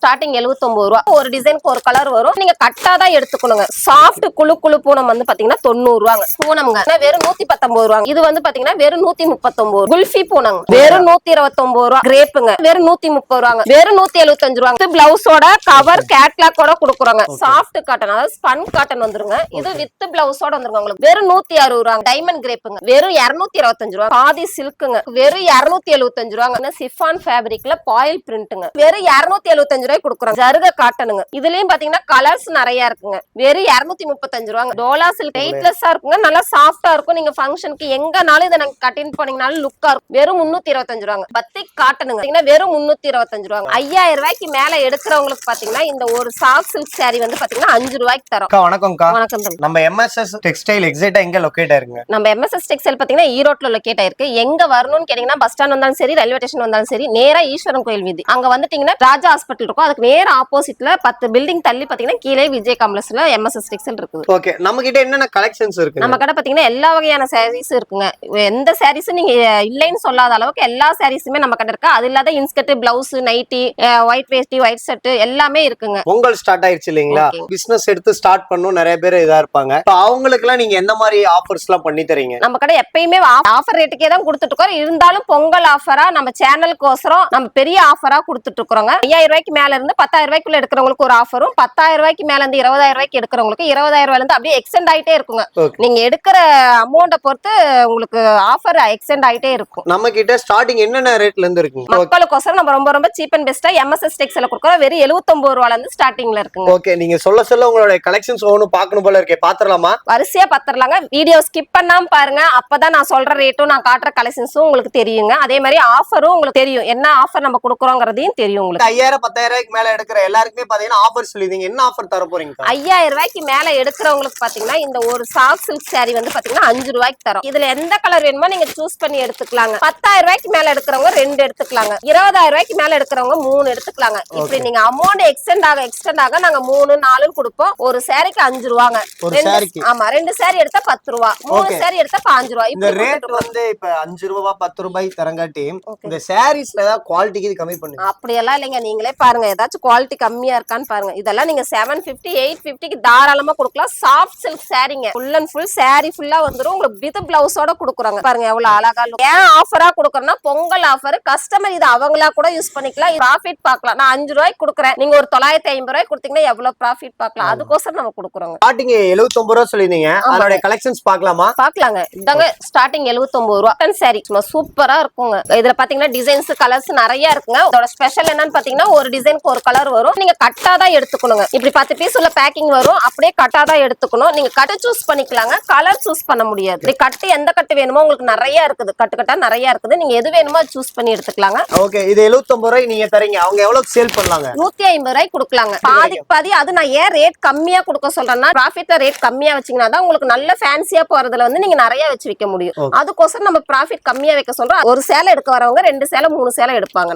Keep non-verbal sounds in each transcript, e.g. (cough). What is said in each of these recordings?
Starting 79 ரூபா. ஒரு டிசைனுக்கு ஒரு கலர் வரும். நீங்க கட்டா தான் எடுத்துக்கணுங்க. சாஃப்ட் குழு குழு பூனம் வந்து பாத்தீங்கன்னா தொண்ணூறு ரூபாங்க. பூனம்ங்க. வெறும் நூத்தி பத்தொன்பது ரூபாங்க. இது வந்து பாத்தீங்கன்னா வெறும் நூத்தி முப்பத்தொன்பது குல்ஃபி பூனங்க. வெறும் நூத்தி இருபத்தொன்பது ரூபா கிரேப்புங்க வெறும் நூத்தி முப்பது ரூபாங்க. வெறும் நூத்தி எழுபத்தஞ்சு ரூபாங்க பிளவுஸோட கவர் கேட்லாக்கோட கொடுக்குறாங்க. சாஃப்ட் காட்டன் அதாவது ஸ்பன் காட்டன் வந்துருங்க. இது வித் பிளவுஸோட வந்துருங்க உங்களுக்கு. வெறும் நூத்தி அறுபது ரூபாங்க டைமண்ட் கிரேப்புங்க வெறும் இருநூத்தி இருபத்தஞ்சு ரூபா பாதி சில்க்குங்க வெறும் இருநூத்தி எழுபத்தஞ்சு ரூபாங்க. சிஃபான் ஃபேப்ரிக்ல பாயில் பிரிண்ட்டுங்க வெறும் இருநூத்தி எழுபத்தஞ்சு ரூபாய் கொடுக்குறாங்க. ஜருக காட்டனுங்க இதுலயும் பாத்தீங்கன்னா கலர்ஸ் நிறைய இருக்குங்க. வெறும் இருநூத்தி முப்பத்தஞ்சு ரூபாங்க. டோலா சில்க் வெயிட்லெஸ்ஸா இருக்குங்க. நல்லா சாஃப்டா இருக்கும். நீங்க ஃபங்க்ஷனுக்கு எங்கனாலும் இதை நாங்க கட்டின் போனீங்கனாலும் லுக்கா இருக்கும். வெறும் முன்னூத்தி இருபத்தஞ்சு ரூபாங்க. பத்திக் காட்டனுங்க வெறும் முன்னூத்தி இருபத்தஞ்சு ரூபாங்க. ஐயாயிரம் ரூபாய்க்கு மேல எடுக்கிறவங்களுக்கு பாத்தீங்கன்னா இந்த ஒரு சாஃப்ட் சில்க் saree வந்து பாத்தீங்கன்னா அஞ்சு ரூபாய்க்கு தரோம். வணக்கம் தம்பி. நம்ம எம்எஸ்எஸ் டெக்ஸ்டைல் எக்ஸைட்டா எங்க லொக்கேட் ஆயிருங்க? நம்ம எம்எஸ்எஸ் டெக்ஸ்டைல் பாத்தீங்கன்னா ஈரோட்ல லொக்கேட் ஆயிருக்கு. எங்க வரணும்னு கேட்டீங்கன்னா பஸ் ஸ்டாண்ட் வந்தாலும் சரி ரயில்வே ஸ்டேஷன் வந்தாலும் சரி நேரா ஈஸ்வரன் கோயில் வீதி. அங்க வந்துட்டீங்கன்னா ராஜா ஹாஸ்பிட்டல் இருக்கும். அதுக்கு நேர ஆப்போசிட்ல பத்து பில்டிங் தள்ளி பாத்தீங்கன்னா கீழே விஜய் காம்ப்ளெக்ஸ்ல எம்எஸ்எஸ் டெக்ஸ்டைல் இருக்குது. ஓகே நம்ம கிட்ட என்னென்ன கலெக்ஷன்ஸ் இருக்கு நம்ம கடை பாத்தீங்கன்னா எல்லா வகையான சாரீஸும் இருக்குங்க. எந்த சாரீஸும் நீங்க இல்லைன்னு சொல்லாத அளவுக்கு எல்லா சாரீஸுமே நம்ம கடை இருக்கு? அது இல்லாத இன்ஸ்கர்ட் பிளவுஸ் நைட்டி ஒயிட் வேஷ்டி ஒயிட் ஷர்ட் எல்லாமே இருக்குங்க. பொங்கல் ஸ்டார்ட் ஆயிருச்சு இல்லைங்களா. பிசினஸ் எடுத்து ஸ்டார்ட் பண்ணும் நிறைய பேர் இதா இருப்பாங்க. அவங்களுக்கு எல்லாம் நீங்க எந்த மாதிரி ஆஃபர்ஸ் எல்லாம் பண்ணி தரீங்க? நம்ம கடை எப்பயுமே ஆஃபர் ரேட்டுக்கே தான் கொடுத்துட்டு இருக்கோம். இருந்தாலும் பொங்கல் ஆஃபரா நம்ம சேனலுக்கோசரம் நம்ம பெரிய ஆஃபரா கொடுத்துட்டு இருக்கிறோங்க. ஐயாயிரம் ரூபாய்க்கு மேல இருந்து பத்தாயிரம் ரூபாய்க்குள்ள எடுக்கிறவங்களுக்கு ஒரு ஆஃபரும் பத்தாயிரம் ரூபாய்க்கு மேல இருந்து இருபதாயிரம் ரூபாய்க்கு எடுக்கிறவங்களுக்கு இருபதாயிரம் ரூபாயில இருந்து அப்படியே எக்ஸ்டெண்ட் ஆயிட்டே இருக்குங்க. நீங்க எடுக்கிற அமௌண்ட்டை பொறுத்து உங்களுக்கு ஆஃபர் எக்ஸ்டெண்ட் ஆயிட்டே இருக்கும். நம்ம கிட்ட ஸ்டார்டிங் என்னென்ன ரேட்ல இருந்து இருக்குங்க? மக்களுக்கோசரம் நம்ம ரொம்ப ரொம்ப சீப் அண்ட் பெஸ்டா எம்எஸ்எஸ் டெக்ஸ்ல கொடுக்குறோம். வெறும் 79 ரூபால இருந்து ஸ்டார்டிங்ல இருக்குங்க. ஓகே நீங்க சொல்ல சொல்ல உங்களோட கலெக்ஷன்ஸ் ஒவ்வொன்றும் பார்க்கணும் போல இருக்கே. பாத்திரலாமா வரிசையா பத்திரலாங்க வீடியோ ஸ்கிப் பண்ணாம பாருங்க. அப்பதான் நான் சொல்ற ரேட்டும் நான் காட்டுற கலெக்ஷன்ஸும் உங்களுக்கு தெரியுங்க. அதே மாதிரி ஆஃபரும் உங்களுக்கு தெரியும். என்ன ஆஃபர் நம்ம கொடுக்குறோங்கிறதையும் தெரியும் உங்களுக்கு. ஐயாயிரம் பத்தாயிரம் ரூபாய்க்கு மேல எடுக்கிற எல்லாருக்குமே பாத்தீங்கன்னா ஆஃபர் சொல்லிருந்தீங்க என்ன ஆஃபர் தர போறீங்க ஐயாயிரம் ரூபாய்க்கு மேல எடுக்கிறவங்களுக்கு பாத்தீங்கன்னா இந்த ஒரு சாஃப்ட் சில்க் saree வந்து பாத்தீங்கன்னா அஞ்சு ரூபாய்க்கு தரும். இதுல எந்த கலர் வேணுமோ நீங்க சூஸ் பண்ணி எடுத்துக்கலாங்க. பத்தாயிரம் ரூபாய்க்கு மேல எடுக்கிறவங்க ரெண்டு எடுத்துக்கலாங்க. இருபதாயிரம் ரூபாய்க்கு மேல எடுக்கிறவங்க மூணு எடுத்துக்கலாங்க. இப்படி நீங்க அமௌண்ட் எக்ஸ்டெண்ட் ஆக எக்ஸ்டெண்ட் ஆக நாங்க மூணு நாலுன்னு கொடுப்போம். ஒரு சாரிக்கு அஞ்சு ரூபாங்க. ரெண்டு ஆமா ரெண்டு saree எடுத்தா பத்து ரூபா. மூணு saree எடுத்தா பாஞ்சு ரூபா. இந்த ரேட் வந்து இப்ப அஞ்சு ரூபா பத்து ரூபாய் தரங்காட்டி. இந்த சாரீஸ்ல ஏதாவது குவாலிட்டிக்கு கம்மி பண்ணுங்க. அப்படியெல்லாம் இல்லைங்க. நீங்களே பாருங்க. ஏதாச்சும் குவாலிட்டி கம்மியா இருக்கான்னு பாருங்க. இதெல்லாம் நீங்க செவன் பிப்டி எயிட் பிப்டிக்கு தாராளமா கொடுக்கலாம். சாஃப்ட் சில்க் சாரீங்க ஃபுல் அண்ட் ஃபுல் saree ஃபுல்லா வந்துரும். உங்களுக்கு வித் பிளவுஸோட கொடுக்குறாங்க. பாருங்க எவ்வளவு அழகா. ஏன் ஆஃபரா கொடுக்குறேன்னா பொங்கல் ஆஃபர் கஸ்டமர் இது அவங்களா கூட யூஸ் பண்ணிக்கலாம். ப்ராஃபிட் பார்க்கலாம். நான் அஞ்சு ரூபாய்க்கு கொடுக்குறேன். நீங்க ஒரு தொள்ளாயிரத்தி ஐம்பது ரூபாய்க்கு கொடுத்தீங்கன்னா எவ்வளவு ப்ராஃபிட் பார்க்கலாம். அதுக்கோசரம் நம்ம கொடுக்குறோங்க. ஸ்டார்டிங் எழுபத்தொன்பது ரூபா சொல்லிருந்தீங்க அதோட கலெக்ஷன்ஸ் பார்க்கலாமா? பாக்கலாங்க இதாங்க ஸ்டார்டிங் 79 ரூபா. Cotton saree. சும்மா சூப்பரா இருக்குங்க. இதுல பாத்தீங்கன்னா டிசைன்ஸ் கலர்ஸ் நிறைய இருக்குங்க. இதோட ஸ்பெஷல் என்னன்னு பாத்தீங்கன்னா ஒரு டிசைனுக்கு ஒரு கலர் வரும். நீங்க கட்டா தான் எடுத்துக்கணுங்க. இப்படி பத்து பீஸ் உள்ள பேக்கிங் வரும் அப்படியே கட்டா தான் எடுத்துக்கணும். நீங்க கட்டு சூஸ் பண்ணிக்கலாங்க. கலர் சூஸ் பண்ண முடியாது. இப்படி கட்டு எந்த கட்டு வேணுமோ உங்களுக்கு நிறைய இருக்குது. கட்டு கட்டா நிறைய இருக்குது. நீங்க எது வேணுமோ சூஸ் பண்ணி எடுத்துக்கலாங்க. ஓகே இது எழுபத்தொன்பது ரூபாய் நீங்க தரீங்க. அவங்க எவ்வளவு சேல் பண்ணலாங்க? நூத்தி ஐம்பது ரூபாய்க்கு கொடுக்கலாங்க. பாதிக்கு பாதி அது நான் ஏன் ரேட் கம்மியா கொடுக்க சொல்றேன்னா ப்ராஃபிட்ல ரேட் கம்மியா வச்சீங்கன்னா தான் உங்களுக்கு நல்ல ஃபேன்சியா போறதுல வந்து நீங்க நிறைய வச்சு விற்க முடியும். அதுக்கோசரம் நம்ம ப்ராஃபிட் கம்மியா வைக்க சொல்றோம். ஒரு சேலை எடுக்க வரவங்க ரெண்டு சேலை மூணு சேலை எடுப்பாங்க.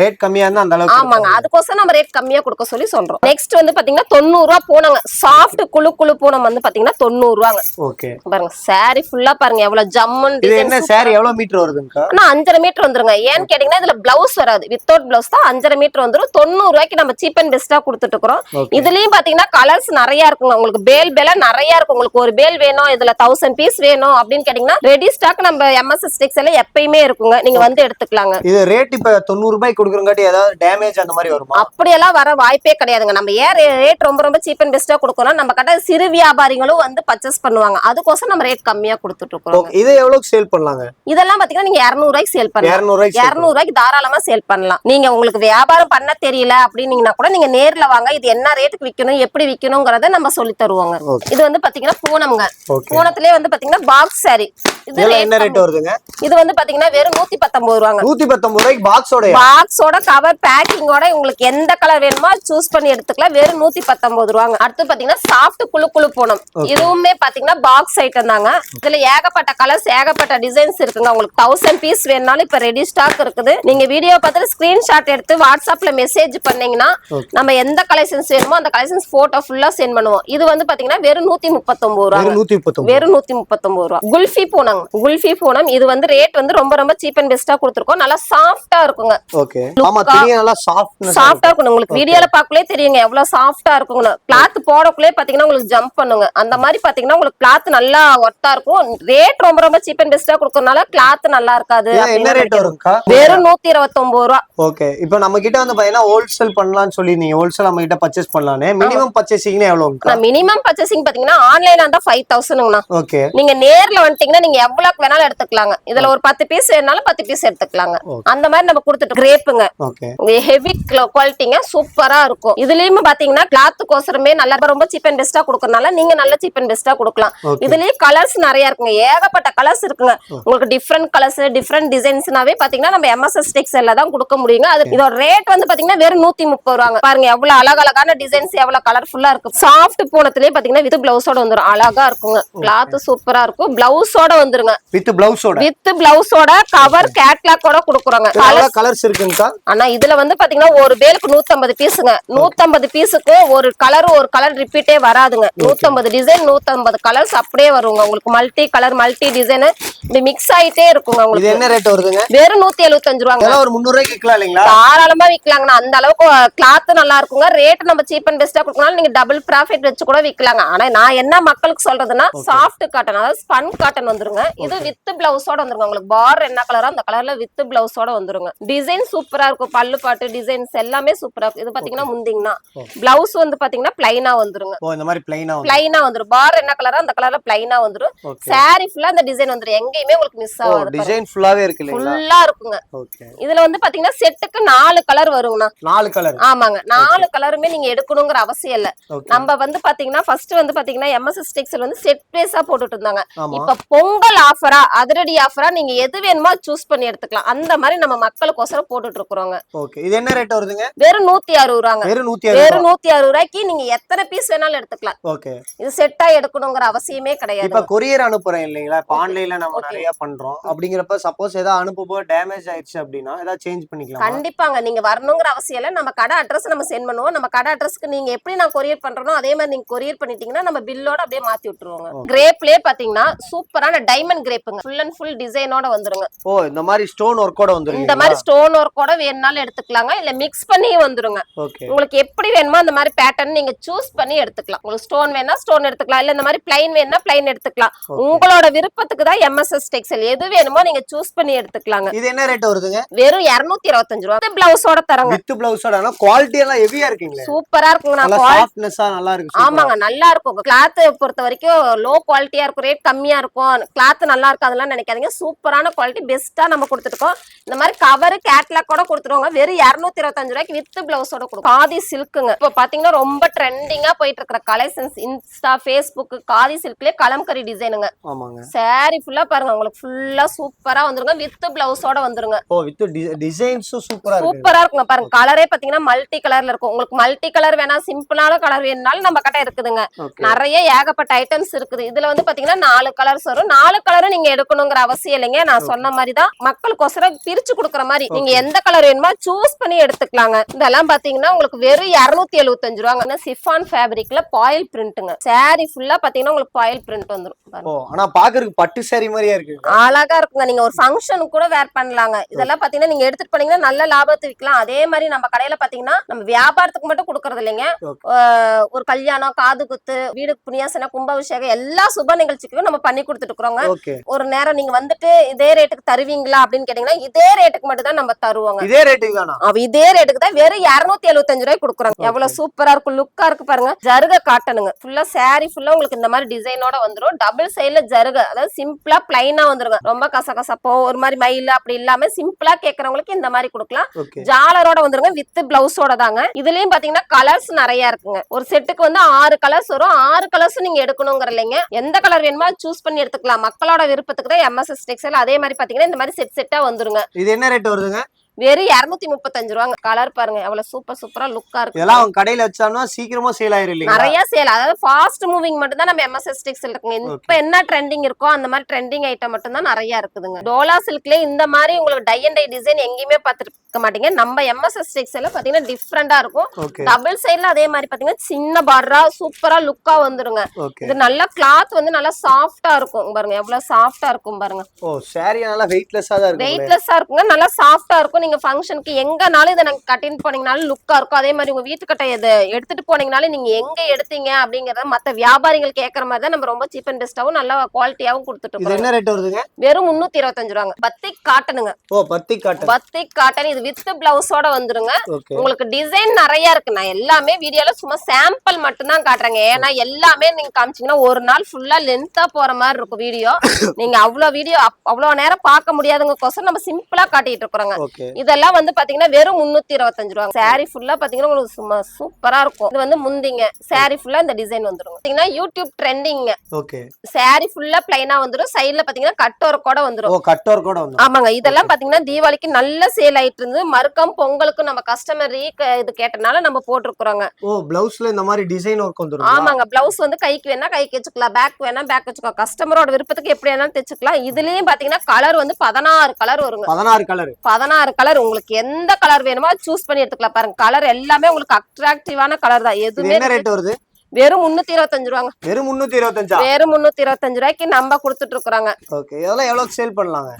ரேட் கம்மியா இருந்தா அந்த அளவுக்கு ஆமாங்க. இருக்கும். அதுக்கோசரம் நம்ம ரேட் கம்மியா கொடுக்க சொல்லி சொல்றோம். நெக்ஸ்ட் வந்து பாத்தீங்கன்னா தொண்ணூறு ரூபா பூனங்க. சாஃப்ட் குழு குழு பூனம் வந்து பாத்தீங்கன்னா தொண்ணூறு ரூபாங்க ஓகே பாருங்க saree ஃபுல்லா பாருங்க எவ்வளவு ஜம்முன் என்ன சாரி எவ்வளவு மீட்டர் வருதுங்கக்கா? ஆனா அஞ்சரை மீட்டர் வந்துருங்க. ஏன்னு கேட்டீங்கன்னா இதுல பிளவுஸ் வராது. வித்தவுட் பிளவுஸ் தான் அஞ்சரை மீட்டர் வந்துரும். தொண்ணூறு ரூபாய்க்கு நம்ம சீப் அண்ட் பெஸ்டா கொடுத்துட்டு இருக்கிறோம். இதுலயும் பாத்தீங்கன்னா கலர்ஸ் நிறைய இருக்குங்க. உங்களுக்கு பேல் பேல நிறைய இருக்கும். உங்களுக்கு ஒரு பேல் வேணும் இதுல தௌசண்ட் பீஸ் வேணும் அப்படின்னு கேட்டீங்கன்னா ரெடி ஸ்டாக் நம்ம எம்எஸ்எஸ் டெக்ஸ்ல எப்பயுமே இருக்குங்க. நீங்க வந்து எடுத்துக்கலாங்க. இது ரேட் இப்ப தொண்ணூறு ரூபாய் கொடுக்குறங்காட்டி ஏதாவது டேமேஜ் அந்த மாதிரி வருமா? அப்படியெல்லாம் வர வாய்ப்பே கிடையாதுங்க. நம்ம ஏன் ரேட் ரொம்ப ரொம்ப சீப் அண்ட் பெஸ்டா கொடுக்குறோம் நம்ம கடை சிறு வியாபாரிகளும் வந்து பர்ச்சேஸ் பண்ணுவாங்க. அதுக்கோசரம் நம்ம ரேட் கம்மியா கொடுத்துட்டு இருக்கிறோம் ஓகே இது எவ்வளவு சேல் பண்ணலாங்க? இதெல்லாம் பாத்தீங்கன்னா நீங்க இருநூறு ரூபாய்க்கு சேல் பண்ணலாம். இருநூறு ரூபாய்க்கு தாராளமா சேல் பண்ணலாம். நீங்க உங்களுக்கு வியாபாரம் பண்ண தெரியல அப்படின்னீங்கன்னா கூட நீங்க நேர்ல வாங்க. இது என்ன ரேட்டுக்கு விக்கணும் எப்படி விக்கணுங்கிறத நம்ம சொல்லி தருவோங்க. இது வந்து பாத்தீங்கன்னா பூனம்ங்க. பூனத்திலே வந்து பாத்தீங்கன்னா பாக்ஸ் இது இதெல்லாம் என்ன ரேட். வருதுங்க? இது வந்து பாத்தீங்கன்னா வெறும் நூத்தி பத்தொன்பது ரூபாங்க நூத்தி பத்தொன்பது ரூபாய்க்கு பாக்ஸோட பாக்ஸோட கவர் பேக்கிங்கோட உங்களுக்கு எந்த கலர் வேணுமோ சூஸ் பண்ணி எடுத்துக்கலாம். வெறும் நூத்தி பத்தொன்பது ரூபாங்க. அடுத்து பாத்தீங்கன்னா சாஃப்ட் குழு குழு பூனம். இதுவுமே பாத்தீங்கன்னா பாக்ஸ் ஐட்டம் தாங்க. இதுல ஏகப்பட்ட கலர்ஸ் ஏகப்பட்ட டிசைன்ஸ் இருக்குங்க. உங்களுக்கு தௌசண்ட் பீஸ் வேணும்னாலும் இப்ப ரெடி ஸ்டாக் இருக்குது. நீங்க வீடியோ பார்த்துட்டு ஸ்கிரீன்ஷாட் எடுத்து வாட்ஸ்அப்ல மெசேஜ் பண்ணீங்கன்னா நம்ம எந்த கலெக்ஷன்ஸ் வேணுமோ அந்த கலெக்ஷன்ஸ் போட்டோ ஃபுல்லா சென்ட் பண்ணுவோம். இது வந்து பாத்தீங்கன்னா வெறும் நூத்தி முப்பத்தொன்பது முப்பத்தொன்பது வெறும் நூத்தி முப்பத்தொன்பது ரூபா. குல்ஃபி பூனங்க. பூனம் குல்ஃபி பூனம் இது வந்து ரேட் வந்து ரொம்ப ரொம்ப சீப் அண்ட் பெஸ்டா கொடுத்துருக்கோம். நல்லா சாஃப்டா இருக்குங்க. ஓகே ஆமா தெரியும் நல்லா சாஃப்ட்னஸ் சாஃப்டா இருக்கும் உங்களுக்கு வீடியோல பார்க்கலே தெரியுங்க எவ்வளவு சாஃப்டா இருக்குங்க கிளாத் போடக்குள்ளே பாத்தீங்கன்னா உங்களுக்கு ஜம்ப் பண்ணுங்க. அந்த மாதிரி பாத்தீங்கன்னா உங்களுக்கு கிளாத் நல்லா ஒர்த்தா இருக்கும். ரேட் ரொம்ப ரொம்ப சீப் அண்ட் பெஸ்டா கொடுக்கறதுனால கிளாத் நல்லா இருக்காது என்ன ரேட். வரும்க்கா? வெறும் நூத்தி இருபத்தி ஒன்பது ரூபா. ஓகே இப்போ நம்ம கிட்ட வந்து பாத்தீங்கன்னா ஹோல்சேல் பண்ணலாம்னு சொல்லி நீங்க ஹோல்சேல் நம்ம கிட்ட பர்ச்சேஸ் பண்ணலாம்னு மினிமம் பர்ச்சேசிங்னா எவ்வளவுக்கா நான் மினிமம் பர்ச்சேசிங் பாத்தீங்கன்னா ஆன்லைன்ல இருந்தா ஃபைவ் தௌசண்ட்ங்கண்ணா ஓகே நீங்க நேர்ல வந்துட்டீங்கன்னா நீங்க எவ்வளவுக்கு வேணாலும் எடுத்துக்கலாங்க. இதுல ஒரு பத்து பீஸ் வேணாலும் பத்து பீஸ் எடுத்துக்கலாங்க. அந்த மாதிரி நம்ம கொடுத்துட்டு கிரேப்புங்க ஹெவி குவாலிட்டிங்க சூப்பரா இருக்கும். இதுலயும் பாத்தீங்கன்னா கிளாத்துக்கோசரமே நல்லா ரொம்ப சீப் அண்ட் பெஸ்டா கொடுக்கறனால நீங்க நல்ல சீப் அண்ட் பெஸ்டா கொடுக்கலாம். Okay. இதுலயே கலர்ஸ் நிறைய இருக்குங்க. ஏகப்பட்ட கலர்ஸ் இருக்குங்க. உங்களுக்கு டிஃப்ரெண்ட் கலர்ஸ் டிஃப்ரெண்ட் டிசைன்ஸ்னாவே பாத்தீங்கன்னா நம்ம எம்எஸ்எஸ் டெக்ஸ்டைல்ல தான் கொடுக்க முடியுங்க. அது இதோட ரேட் வந்து பாத்தீங்கன்னா வெறும் நூத்தி முப்பது ரூபாங்க. பாருங்க எவ்வளவு அழகழகான டிசைன்ஸ் எவ்வளவு கலர்ஃபுல்லா இருக்கும் சாஃப்ட் பூனத்திலேயே பாத்தீங்கன்னா வித் பிளவுஸோட வந்துரும். அழகா இருக்குங்க. கிளாத் சூப்பரா இருக்கும். பிளவுஸோட வந்துருங்க. வித் பிளவுஸோட? வித் பிளவுஸோட கவர் கேட்லாக்கோட கொடுக்குறோங்க. கலர்ஸ் இருக்குங்கக்கா? ஆனா இதுல வந்து பாத்தீங்கன்னா ஒரு பேலுக்கு 150 பீஸுங்க. 150 பீஸுக்கு ஒரு கலர் ஒரு கலர் ரிப்பீட்டே வராதுங்க. 150 டிசைன் 150 கலர்ஸ் அப்படியே வருங்க. உங்களுக்கு மல்டி கலர் மல்டி டிசைன் இப்படி மிக்ஸ் ஆயிட்டே இருக்குங்க உங்களுக்கு. என்ன ரேட் வருதுங்க? வெறும் நூத்தி எழுபத்தஞ்சு ரூபாங்க ஒரு முந்நூறு ரூபாய்க்கு விற்கலாம் இல்லைங்களா? தாராளமா விக்கலாங்கண்ணா அந்த அளவுக்கு கிளாத் நல்லா இருக்குங்க. ரேட் நம்ம சீப் அண்ட் பெஸ்டா கொடுக்கனாலும் நீங்க டபுள் ப்ராஃபிட் வச்சு கூட விக்கலாங்க ஆனா நான் என்ன மக்களுக்கு சொல்றதுன்னா சாஃப்ட் காட்டன் அதாவது ஸ்பன் காட்டன் வந்துருங்க. இது வித் பிளவுஸோட வந்துருங்க. உங்களுக்கு பார் என்ன கலரோ அந்த கலர்ல வித் பிளவுஸோட வந்துருங்க. டிசைன் சூப்பரா இருக்கும். பல்லு பாட்டு டிசைன்ஸ் எல்லாமே சூப்பரா இருக்கும். இது பாத்தீங்கன்னா முந்திங்கன்னா. பிளவுஸ் வந்து பாத்தீங்கன்னா பிளைனா வந்துருங்க. ஓ இந்த மாதிரி பிளைனா பிளைனா வந்துரும். பார் என்ன கலரோ அந்த கலர்ல பிளைனா வந்துரும். சாரி ஃபுல்லா அந்த டிசைன் வந்துரும். எங்கேயுமே உங்களுக்கு மிஸ் ஆகாது டிசைன் ஃபுல்லாவே இருக்கு ஃபுல்லா இருக்குங்க. இதுல வந்து பாத்தீங்கன்னா செட்டுக்கு நாலு கலர் வருங்கண்ணா. நாலு கலர் ஆமாங்க. நாலு கலருமே நீங்க எடுக்கணுங்கிற அவசியம் இல்ல. நம்ம வந்து பாத்தீங்கன்னா ஃபர்ஸ்ட் வந்து பாத்தீங்கன்னா எம்எஸ்எஸ் டெக்ஸ்டைல் வந்து செட் பேஸா போட்டுட்டு இருந்தாங்க. இப்ப பொங்கல் ஆஃபரா அதிரடி ஆஃபரா நீங்க எது வேணுமோ சூஸ் பண்ணி எடுத்துக்கலாம். அந்த மாதிரி நம்ம மக்களுக்கோசரம் போட்டுட்டு இருக்கிறோங்க. ஓகே. இது என்ன ரேட் வருதுங்க? வெறும் நூத்தி அறுபது ரூபாங்க. வெறும் நூத்தி அறுபது வெறும் நூத்தி அறுபது ரூபாய்க்கு நீங்க எத்தனை பீஸ் வேணாலும் எடுத்துக்கலாம். ஓகே. இது செட்டா எடுக்கணுங்கிற அவசியமே கிடையாது. இப்ப கொரியர் அனுப்புறேன் இல்லைங்களா? இப்ப ஆன்லைன்ல நம்ம. நிறைய பண்றோம். அப்படிங்கிறப்ப சப்போஸ் ஏதாவது அனுப்பும்போது டேமேஜ் ஆயிடுச்சு அப்படின்னா ஏதாவது சேஞ்ச் பண்ணிக்கலாம்? கண்டிப்பாங்க. நீங்க வரணுங்கிற அவசியம் இல்ல. நம்ம கடை அட்ரஸ் நம்ம சென்ட் பண்ணுவோம். நம்ம கடை அட்ரஸ்க்கு நீங்க எப்படி நான் கொரியர் பண்றனோ அதே மாதிரி நீங்க கொரியர் பண்ணிட்டீங்கன்னா நம்ம பில்லோட அப்படியே மாத்தி விட்டுருவோங்க. கிரேப்லயே பாத்தீங்கன்னா சூப்பரான டைமண்ட் கிரேப்புங்க. ஃபுல் அண்ட் ஃபுல் டிசைனோட வந்துருங்க. ஓ இந்த மாதிரி ஸ்டோன் ஒர்க்கோட இந்த வந்துருங்க மாதிரி ஸ்டோன் ஒர்க்கோட வேணும்னாலும் எடுத்துக்கலாங்க. இல்ல மிக்ஸ் பண்ணி வந்துருங்க. உங்களுக்கு எப்படி வேணுமோ அந்த மாதிரி பேட்டர்ன் நீங்க சூஸ் பண்ணி எடுத்துக்கலாம். உங்களுக்கு ஸ்டோன் வேணா ஸ்டோன் எடுத்துக்கலாம். இல்ல இந்த மாதிரி பிளைன் வேணா பிளைன் எடுத்துக்கலாம். உங்களோட விருப்பத்துக்கு தான் எம்எஸ்எஸ் டெக்ஸ்டைல் எது வேணுமோ நீங்க சூஸ் பண்ணி எடுத்துக்கலாங்க. இது என்ன ரேட் வருதுங்க? வெறும் இருநூத்தி இருபத்தஞ்சு ரூபா பிளவுஸோட தரங்க. வித் பிளவுஸோட ஆனா குவாலிட்டி எல்லாம் ஹெவியா இருக்குங்களே. சூப்பரா இருக்குங்க. நல்லா நான் quality- சாஃப்ட்னஸா நல்லா இருக்கு. ஆமாங்க நல்லா இருக்கும். கிளாத் பொறுத்த வரைக்கும் லோ குவாலிட்டியா இருக்கும். ரேட் கம்மியா இருக்கும். கிளாத் நல்லா இருக்கும் அதெல்லாம் நினைக்காதீங்க. சூப்பரான குவாலிட்டி பெஸ்ட்டா நம்ம கொடுத்துருக்கோம் இந்த மாதிரி கவர் கேட்லாக் கூட கொடுத்துருவாங்க வெறும் இருநூத்தி இருபத்தஞ்சு ரூபாய்க்கு வித் பிளவுஸோட கொடுக்கும் காதி சில்க்குங்க இப்போ பாத்தீங்கன்னா ரொம்ப ட்ரெண்டிங்கா போயிட்டு இருக்கிற கலெக்ஷன்ஸ் இன்ஸ்டா ஃபேஸ்புக் காதி சில்க்லயே கலம்கரி டிசைனுங்க சாரி ஃபுல்லா பாருங்க. உங்களுக்கு ஃபுல்லா சூப்பரா வந்துருங்க. வித் பிளவுஸோட வந்துருங்க. டிசைன்ஸும் சூப்பரா இருக்கு. சூப்பரா இருக்குங்க. பாருங்க. கலரே பாத்தீங்கன்னா மல்டி கலர்ல இருக்கும். உங்களுக்கு மல்டி கலர் வேணா சிம்பிளான கலர் வேணும்னாலும் நம்ம கிட்ட இருக்குதுங்க. நிறைய ஏகப்பட்ட ஐட்டம்ஸ் இருக்குது. இதுல வந்து பாத்தீங்கன்னா நாலு கலர்ஸ் வரும். நாலு கலரும் நீங்க எடுக்கணுங்கிற அவசியம் இல்லைங்க. நான் சொன்ன மாதிரி தான் மக்களுக்கோசரம் பிரிச்சு கொடுக்குற மாதிரி. நீங்க எந்த கலர் வேணுமோ சூஸ் பண்ணி எடுத்துக்கலாங்க. இதெல்லாம் பாத்தீங்கன்னா உங்களுக்கு வெறும் இருநூத்தி எழுபத்தஞ்சு ரூபாங்க. சிஃபான் ஃபேப்ரிக்ல பாயில் பிரிண்ட்டுங்க சாரி ஃபுல்லா பாத்தீங்கன்னா உங்களுக்கு பாயில் பிரிண்ட் வந்துரும். ஆனா பாக்குறதுக்கு பட்டு saree மாதிரியா இருக்கு. அழகா இருக்குங்க. நீங்க ஒரு ஃபங்க்ஷனுக்கு கூட வேர் பண்ணலாங்க. இதெல்லாம் பாத்தீங்கன்னா நீங்க எடுத்துட்டு போனீங்கன்னா நல்ல லாபத்தை விற்கலாம். அதே மாதிரி நம்ம கடையில பாத்தீங்கன்னா நம்ம வியாபாரத்துக்கு மட்டும் கொடுக்கறது இல்லைங்க. ஒரு கல்யாணம் காது குத்து வீடு புனியாசன கும்பாபிஷேகம் எல்லா சுப நிகழ்ச்சிக்கும் நம்ம பண்ணி கொடுத்துட்டு இருக்கிறோங்க. ஒரு நேரம் நீங்க வந்துட்டு இதே ரேட்டுக்கு தருவீங்களா அப்படின்னு கேட்டீங்கன்னா இதே ரேட்டுக்கு மட்டும் தான் நம்ம தருவோங்க. இதே ரேட்டுக்கு தானா? அவ இதே ரேட்டுக்கு தான் வெறும் இருநூத்தி எழுபத்தஞ்சு ரூபாய் கொடுக்குறாங்க. எவ்வளவு சூப்பரா இருக்கும் லுக்கா இருக்கு பாருங்க. ஜருக காட்டனுங்க ஃபுல்லா saree ஃபுல்லா உங்களுக்கு இந்த மாதிரி டிசைனோட வந்துரும். டபுள் சைடுல ஜருக அதாவது சிம்பிளா பிளைனா வந்துருங்க. ரொம்ப கசகசப்போ ஒரு மாதிரி மயில் அப்படி இல்லாம சிம்பிளா கேக்குறவங்களுக்கு இந்த மாதிரி கொடுக்கலாம். ஜாலரோட வந்துருங்க வித் பிளவுஸோட தாங்க. இதுலயும் பாத்தீங்கன்னா கலர்ஸ் நிறைய இருக்குங்க. ஒரு செட்டுக்கு வந்து ஆறு கலர்ஸ் வரும். ஆறு கலர்ஸ் நீங்க எடுக்கணுங்கிற இல்லைங்க. எந்த கலர் வேணுமோ சூஸ் பண்ணி எடுத்துக்கலாம். மக்களோட விருப்பத்துக்கு தான் எம்எஸ்எஸ் டெக்ஸ்டைல் அதே மாதிரி பாத்தீங்கன்னா இந்த மாதிரி செட் செட்டா வந்துருங்க. இது என்ன ரேட் வருதுங்க? வெறும் இருநூத்தி முப்பத்தஞ்சு ரூபாங்க. கலர் பாருங்க எவ்வளவு சூப்பர் சூப்பரா லுக்கா இருக்கு. இதெல்லாம் அவங்க கடையில வச்சாங்கன்னா சீக்கிரமா சேல் ஆயிரும் நிறைய சேல் அதாவது ஃபாஸ்ட் மூவிங் மட்டும் தான் நம்ம எம்எஸ்எஸ் டெக்ஸ்டைல் இருக்குங்க. இப்ப என்ன ட்ரெண்டிங் இருக்கோ அந்த மாதிரி ட்ரெண்டிங் ஐட்டம் மட்டும் தான் நிறைய இருக்குதுங்க. டோலா சில்க்ல இந்த மாதிரி உங்களுக்கு டை அண்ட் டை டிசைன் எங்கேயுமே பார்த்துருக்க மாட்டீங்க. நம்ம எம்எஸ்எஸ் டெக்ஸ்டைல பாத்தீங்கன்னா டிஃப்ரெண்டா இருக்கும். டபுள் சைடுல அதே மாதிரி பாத்தீங்கன்னா சின்ன பார்டரா சூப்பரா லுக்கா வந்துருங்க. இது நல்ல கிளாத் வந்து நல்லா சாஃப்டா இருக்கும். பாருங்க எவ்வளவு சாஃப்டா இருக்கும் பாருங்க. ஓ சாரி நல்லா வெயிட்லெஸ்ஸா தான் இருக்கு வெயிட்லெஸ்ஸா இருக்குங்க. நல்லா சாஃப்டா இருக்கும். நீங்க ஃபங்க்ஷனுக்கு எங்கனாலும் இதை நாங்க கட்டின்னு போனீங்கனாலும் லுக்கா இருக்கும் அதே மாதிரி உங்க வீட்டுக்கிட்ட இதை எடுத்துட்டு போனீங்கனாலும் நீங்க எங்க எடுத்தீங்க அப்படிங்கறத மத்த வியாபாரிகள் கேக்குற மாதிரி தான் நம்ம ரொம்ப சீப் அண்ட் பெஸ்டாவும் நல்லா குவாலிட்டியாவும் கொடுத்துட்டு இது இருக்கோம் என்ன ரேட் வருதுங்க? வெறும் முன்னூத்தி இருபத்தஞ்சு ரூபாங்க. பத்திக் காட்டனுங்க ஓ பத்தி காட்டன் காட்டன் இது வித் பிளவுஸோட வந்துருங்க. உங்களுக்கு டிசைன் நிறைய இருக்கு. நான் எல்லாமே வீடியோல சும்மா சாம்பிள் மட்டும் தான் காட்டுறேங்க. ஏன்னா எல்லாமே நீங்க காமிச்சீங்கன்னா ஒரு நாள் ஃபுல்லா லென்த்தா போற மாதிரி இருக்கும் வீடியோ. (coughs) நீங்க அவ்வளவு வீடியோ அவ்வளவு நேரம் பார்க்க முடியாதுங்கக்கோசரம் நம்ம சிம்பிளா காட்டிட்டு இருக்கிறோங்க. இதெல்லாம் வந்து பாத்தீங்கன்னா வெறும் முன்னூத்தி இருபத்தஞ்சு ரூபா சாரி ஃபுல்லா பாத்தீங்கன்னா உங்களுக்கு சும்மா சூப்பரா இருக்கும். இது வந்து முந்திங்க. சாரி ஃபுல்லா இந்த டிசைன் வந்துரும். பாத்தீங்கன்னா யூடியூப் ட்ரெண்டிங்க ஓகே சாரி ஃபுல்லா பிளைனா வந்துரும். சைடுல பாத்தீங்கன்னா கட் ஒர்க்கோட வந்துரும். ஓ கட்டோர் கூட வந்து ஆமாங்க. இதெல்லாம் பாத்தீங்கன்னா தீபாவளிக்கு நல்ல சேல் ஆயிட்டு இருந்து மறுக்கம் பொங்கலுக்கு நம்ம கஸ்டமர் இது கேட்டனால நம்ம போட்டிருக்கிறோங்க. ஓ பிளவுஸ்ல இந்த மாதிரி டிசைன் ஒர்க் வந்துரும் ஆமாங்க. பிளவுஸ் வந்து கைக்கு வேணா கைக்கு வச்சுக்கலாம். பேக் வேணா பேக் வச்சுக்கலாம். கஸ்டமரோட விருப்பத்துக்கு எப்படி வேணாலும் தைச்சுக்கலாம். இதுலயும் பாத்தீங்கன்னா கலர் வந்து பதினாறு கலர் வருங்க. பதினாறு கலர் பதினாறு கலர் உங்களுக்கு எந்த கலர் வேணுமோ சூஸ் பண்ணி எடுத்துக்கலாம் பாருங்க. கலர் எல்லாமே உங்களுக்கு அட்ராக்டிவான கலர் தான். எதுவுமே ரேட் வருது? வெறும் முன்னூத்தி இருபத்தஞ்சு ரூபாங்க. வெறும் முன்னூத்தி இருபத்தஞ்சா? வெறும் முன்னூத்தி இருபத்தஞ்சு ரூபாய்க்கு நம்ம கொடுத்துட்டு இருக்கிறோங்க. ஓகே இதெல்லாம் எவ்வளவு சேல் பண்ணலாங்க?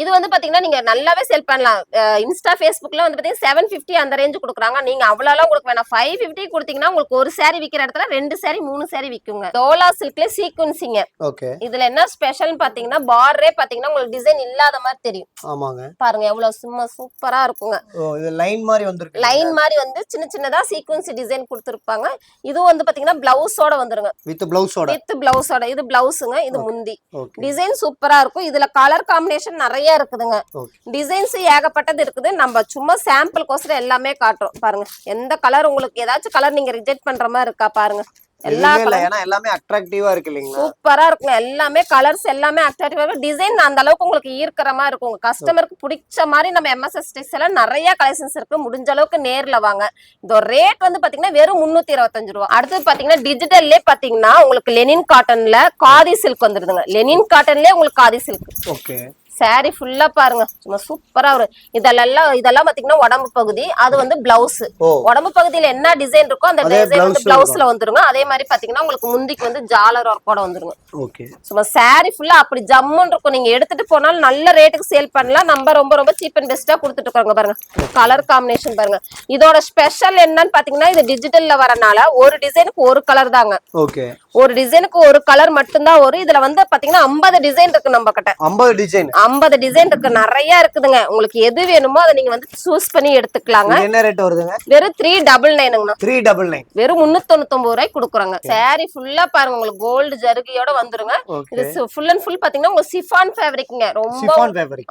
இது வந்து பாத்தீங்கன்னா நீங்க நல்லாவே செல் பண்ணலாம். இன்ஸ்டா ஃபேஸ்புக்ல வந்து பாத்தீங்கன்னா செவன் பிப்டி அந்த ரேஞ்சு கொடுக்குறாங்க. நீங்க அவ்வளவு உங்களுக்கு வேணாம். ஃபைவ் பிப்டி கொடுத்தீங்கன்னா உங்களுக்கு ஒரு saree விக்கிற இடத்துல ரெண்டு saree மூணு saree விக்குங்க. டோலா சில்க்ல சீக்வன்சிங்க ஓகே இதுல என்ன ஸ்பெஷல் பாத்தீங்கன்னா பார்டரே பாத்தீங்கன்னா உங்களுக்கு டிசைன் இல்லாத மாதிரி தெரியும். ஆமாங்க. பாருங்க எவ்வளவு சும்மா சூப்பரா இருக்குங்க. இது லைன் மாதிரி வந்திருக்கு. லைன் மாதிரி வந்து சின்ன சின்னதா சீக்வன்சி டிசைன் கொடுத்துருப்பாங்க. இதுவும் வந்து பாத்தீங்கன்னா பிளவுஸோட வந்துருங்க. வித் பிளவுஸோட வித் பிளவுஸோட இது பிளவுஸுங்க இது முந்தி. டிசைன் சூப்பரா இருக்கும். இதுல கலர் காம்பினேஷன் நிறைய இருக்குதுங்க. ஓகே டிசைன்ஸ் ஏகப்பட்டது இருக்குது. நம்ம சும்மா சாம்பிள் கோசரம் எல்லாமே காட்டுறோம். பாருங்க. எந்த கலர் உங்களுக்கு ஏதாச்சும் கலர் நீங்க ரிஜெக்ட் பண்ற மாதிரி இருக்கா பாருங்க. எல்லா ஏன்னா எல்லாமே அட்ராக்டிவா இருக்கு இல்லைங்களா? சூப்பரா இருக்குங்க. எல்லாமே கலர்ஸ் எல்லாமே அட்ராக்டிவா இருக்கும். டிசைன் அந்த அளவுக்கு உங்களுக்கு ஈர்க்கிற மாதிரி இருக்கும். உங்க கஸ்டமருக்கு பிடிச்ச மாதிரி நம்ம எம்எஸ்எஸ் டெக்ஸ் எல்லாம் நிறைய கலெக்ஷன்ஸ் இருக்கு. முடிஞ்ச அளவுக்கு நேர்ல வாங்க. இந்த ரேட் வந்து பாத்தீங்கன்னா வெறும் முன்னூத்தி இருபத்தஞ்சு ரூபா. அடுத்து பாத்தீங்கன்னா டிஜிட்டல்லே பாத்தீங்கன்னா உங்களுக்கு லெனின் காட்டன்ல காதி சில்க் வந்துருதுங்க. லெனின் காட்டன்லயே உங்களுக்கு காதி சில்க் ஓகே சாரி ஃபுல்லா பாருங்க. சும்மா சூப்பரா வரும் இதெல்லாம் இதெல்லாம் பாத்தீங்கன்னா உடம்பு பகுதி அது வந்து பிளவுஸ் உடம்பு பகுதியில என்ன டிசைன் இருக்கோ அந்த டிசைன் வந்து பிளவுஸ்ல வந்துருங்க. அதே மாதிரி பாத்தீங்கன்னா உங்களுக்கு முந்திக்கு வந்து ஜாலர் ஒர்க்கோட வந்துருங்க. சும்மா சாரி ஃபுல்லா அப்படி ஜம்முன்னு இருக்கும். நீங்க எடுத்துட்டு போனாலும் நல்ல ரேட்டுக்கு சேல் பண்ணலாம். நம்ம ரொம்ப ரொம்ப சீப் அண்ட் பெஸ்டா கொடுத்துட்டு இருக்கோங்க பாருங்க. கலர் காம்பினேஷன் பாருங்க. இதோட ஸ்பெஷல் என்னன்னு பாத்தீங்கன்னா இது டிஜிட்டல்ல வரனால ஒரு டிசைனுக்கு ஒரு கலர் தாங்க. ஒரு டிசைனுக்கு ஒரு கலர் மட்டும்தான் வரும். இதுல வந்து பாத்தீங்கன்னா ஐம்பது டிசைன் இருக்கு நம்ம கிட்ட ஐம்பது டிசைன் ஐம்பது டிசைன் இருக்கு. நிறைய இருக்குதுங்க. உங்களுக்கு எது வேணுமோ அதை நீங்க வந்து சூஸ் பண்ணி எடுத்துக்கலாங்க. என்ன ரேட் வருதுங்க? வெறும் த்ரீ டபுள் நைனுங்கண்ணா த்ரீ டபுள் நைன் வெறும் முன்னூத்தி தொண்ணூத்தொன்பது ரூபாய்க்கு கொடுக்குறாங்க. சாரி ஃபுல்லா பாருங்க. உங்களுக்கு கோல்டு ஜருகியோட வந்துருங்க. இது ஃபுல் அண்ட் ஃபுல் பாத்தீங்கன்னா உங்களுக்கு சிஃபான் ஃபேப்ரிக்ங்க ரொம்ப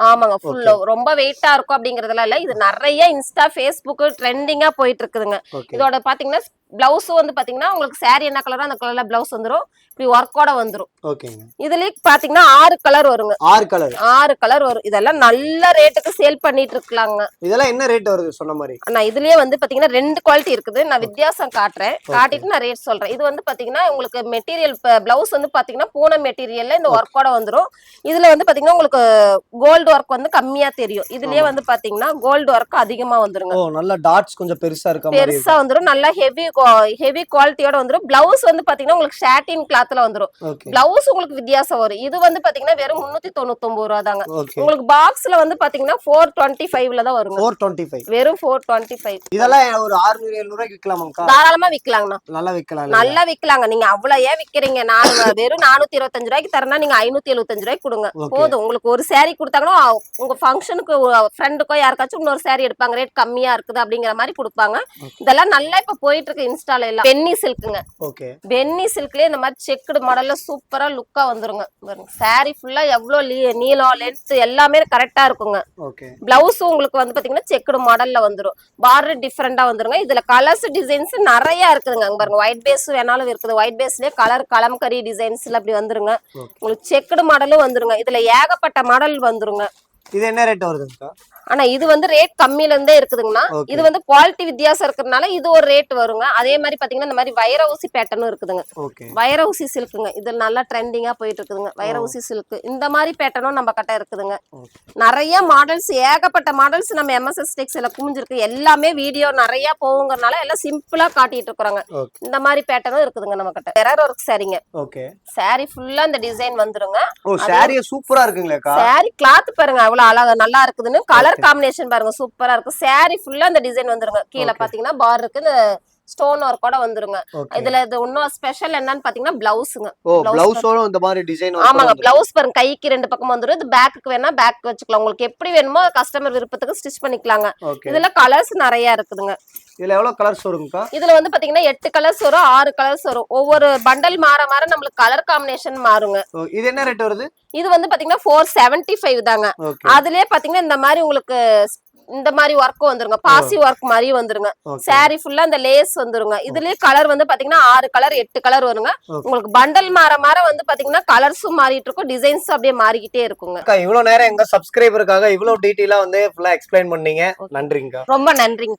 ஆமாங்க ஃபுல் ரொம்ப வெயிட்டா இருக்கும் அப்படிங்கறதுல இல்ல இது நிறைய இன்ஸ்டா ஃபேஸ்புக் ட்ரெண்டிங்கா போயிட்டு இருக்குதுங்க. இதோட பாத்தீங்கன்னா பிளவுஸும் வந்து பாத்தீங்கன்னா உங்களுக்கு saree என்ன கலரோ அந்த கலர்ல பிளவுஸ் வந்துரும். இப்படி ஒர்க்கோட வந்துரும். ஓகேங்க இதுலயே பாத்தீங்கன்னா ஆறு கலர் வருங்க. ஆறு கலர் ஆறு கலர் வரும். இதெல்லாம் நல்ல ரேட்டுக்கு சேல் பண்ணிட்டு இருக்கலாங்க. இதெல்லாம் என்ன ரேட் வருது? சொன்ன மாதிரி. நான் இதுலயே வந்து பாத்தீங்கன்னா ரெண்டு குவாலிட்டி இருக்குது. நான் வித்தியாசம் காட்டுறேன். காட்டிட்டு நான் ரேட் சொல்றேன். இது வந்து பாத்தீங்கன்னா உங்களுக்கு மெட்டீரியல் பிளவுஸ் வந்து பாத்தீங்கன்னா பூனம் மெட்டீரியல்ல இந்த ஒர்க்கோட வந்துரும். இதுல வந்து பாத்தீங்கன்னா உங்களுக்கு கோல்டு ஒர்க் வந்து கம்மியா தெரியும். இதுலயே வந்து பாத்தீங்கன்னா கோல்டு ஒர்க் அதிகமா வந்துருங்க. நல்ல டாட்ஸ் கொஞ்சம் பெருசா இருக்கு. பெருசா வந்துரும். நல்லா ஹெவி ஹெவி குவாலிட்டியோட வந்துரும். பிளவுஸ் வந்து பாத்தீங்கன்னா உங்களுக்கு ஷாட்டின் கிளாத்ல வந்துரும். ஓகே பிளவுஸ் உங்களுக்கு வித்தியாசம் வரும். இது வந்து பாத்தீங்கன்னா வெறும் முன்னூத்தி தொண்ணூத்தி ஒன்பது ரூபா தாங்க. உங்களுக்கு பாக்ஸ்ல வந்து பாத்தீங்கன்னா ஃபோர் டுவெண்ட்டி ஃபைவ்ல தான் வருங்க. ஃபோர் டுவெண்ட்டி ஃபைவ் வெறும் ஃபோர் டுவெண்ட்டி ஃபைவ் இதெல்லாம் ஒரு ஆறுநூறு எழுநூறு விற்கலாமாக்கா தாராளமா விக்கலாங்கண்ணா நல்லா விற்கலாம்? நல்லா விக்கலாங்க நீங்க அவ்வளவு ஏன் விக்கிறீங்க நானு வெறும் நானூத்தி இருபத்தஞ்சு ரூபாய்க்கு தரேன்னா நீங்க ஐநூத்தி எழுபத்தஞ்சு ரூபாய்க்கு கொடுங்க. போதும். உங்களுக்கு ஒரு saree கொடுத்தாங்கன்னா உங்க ஃபங்க்ஷனுக்கு ஃப்ரெண்டுக்கோ யாருக்காச்சும் இன்னொரு saree எடுப்பாங்க. ரேட் கம்மியா இருக்குது அப்படிங்கிற மாதிரி கொடுப்பாங்க. இதெல்லாம் நல்லா இப்ப போயிட்டு இருக்கு. இன்ஸ்டால எல்லாம். பென்னி சில்க்குங்க ஓகே பென்னி சில்க்லயே இந்த மாதிரி செக்குடு மாடல்ல சூப்பரா லுக்கா வந்துருங்க. பாருங்க. Saree ஃபுல்லா எவ்வளவு லீ- நீளம் லென்த் எல்லாமே கரெக்டா இருக்குங்க. ஓகே பிளவுஸும் உங்களுக்கு வந்து பாத்தீங்கன்னா செக்குடு மாடல்ல வந்துரும். பார்டர் டிஃப்ரெண்டா வந்துருங்க. இதுல கலர்ஸ் டிசைன்ஸ் நிறைய இருக்குதுங்க. அங்க பாருங்க. ஒயிட் பேஸ் வேணாலும் இருக்குது. ஒயிட் பேஸ்லயே கலர் கலம்கரி டிசைன்ஸ்ல அப்படி வந்துருங்க. உங்களுக்கு செக்குடு மாடலும் வந்துருங்க. இதுல ஏகப்பட்ட மாடல் வந்துருங்க. இது என்ன ரேட் வருதுங்கக்கா? ஆனா இது வந்து ரேட் கம்மியில இருந்தே இருக்குதுங்கண்ணா. இது வந்து குவாலிட்டி வித்தியாசம் இருக்கிறதுனால இது ஒரு ரேட் வருங்க. அதே மாதிரி பாத்தீங்கன்னா இந்த மாதிரி வைர ஊசி பேட்டர்னும் இருக்குதுங்க. வைர ஊசி சில்க்குங்க. இது நல்லா ட்ரெண்டிங்கா போயிட்டு இருக்குதுங்க வைர ஊசி சில்க் இந்த மாதிரி பேட்டர்னும் நம்ம கிட்ட இருக்குதுங்க. நிறைய மாடல்ஸ் ஏகப்பட்ட மாடல்ஸ் நம்ம எம்எஸ்எஸ் டெக்ஸ்ல குமிஞ்சிருக்கு. எல்லாமே வீடியோ நிறைய போகுங்கறனால எல்லாம் சிம்பிளா காட்டிட்டு இருக்கிறாங்க. இந்த மாதிரி பேட்டர்னும் இருக்குதுங்க நம்ம கிட்ட. எரர் ஒர்க் சரிங்க ஓகே saree ஃபுல்லா இந்த டிசைன் வந்துருங்க. ஓ சாரிய சூப்பரா இருக்குங்களேக்கா? saree கிளாத் பாருங்க. அவ்வளவு அழகா நல்லா இருக்குதுன்னு கலர் காம்பினேஷன் பாருங்க சூப்பரா இருக்கு saree ஃபுல்லா இந்த டிசைன் வந்துருங்க. கீழே. பாத்தீங்கன்னா பார் இருக்கு. இந்த ஸ்டோன் ஒர்க்கோட வந்துருங்க. ஓகே இதுல இது இன்னும் ஸ்பெஷல் என்னன்னு பாத்தீங்கன்னா பிளவுஸுங்க பிளவுஸோட இந்த மாதிரி டிசைன் ஆமாங்க பிளவுஸ் பாருங்க. கைக்கு ரெண்டு பக்கம் வந்துரும். இது பேக்குக்கு வேணா பேக் வச்சுக்கலாம். உங்களுக்கு எப்படி வேணுமோ கஸ்டமர் விருப்பத்துக்கு ஸ்டிச் பண்ணிக்கலாங்க. இதுல கலர்ஸ் நிறைய இருக்குதுங்க. இதுல எவ்வளவு கலர்ஸ் வருங்கக்கா? இதுல வந்து பாத்தீங்கன்னா எட்டு கலர்ஸ் வரும் ஆறு கலர்ஸ் வரும். ஒவ்வொரு பண்டல் மாற மாற நம்மளுக்கு கலர் காம்பினேஷன் மாறுங்க. இது என்ன ரேட் வருது? இது வந்து பாத்தீங்கன்னா ஃபோர் செவன்டி ஃபைவ் தாங்க அதுலயே பாத்தீங்கன்னா இந்த மாதிரி உங்களுக்கு இந்த மாதிரி ஒர்க் வந்துருங்க. பாசி ஒர்க் மாதிரி வந்துருங்க. Saree ஃபுல்லா இந்த லேஸ் வந்துருங்க. இதுலயே கலர் வந்து பாத்தீங்கன்னா ஆறு கலர் எட்டு கலர் வருங்க. உங்களுக்கு பண்டல் மாற மாற வந்து பாத்தீங்கன்னா கலர்ஸும் மாறிட்டு இருக்கும். டிசைன்ஸ் அப்படியே மாறிக்கிட்டே இருக்குங்க. இவ்வளவு நேரம் எங்க சப்ஸ்கிரைபருக்காக இவ்வளவு டீட்டெயிலா வந்து ஃபுல்லா எக்ஸ்பிளைன் பண்ணீங்க. நன்றிங்கக்கா. ரொம்ப நன்றிங்க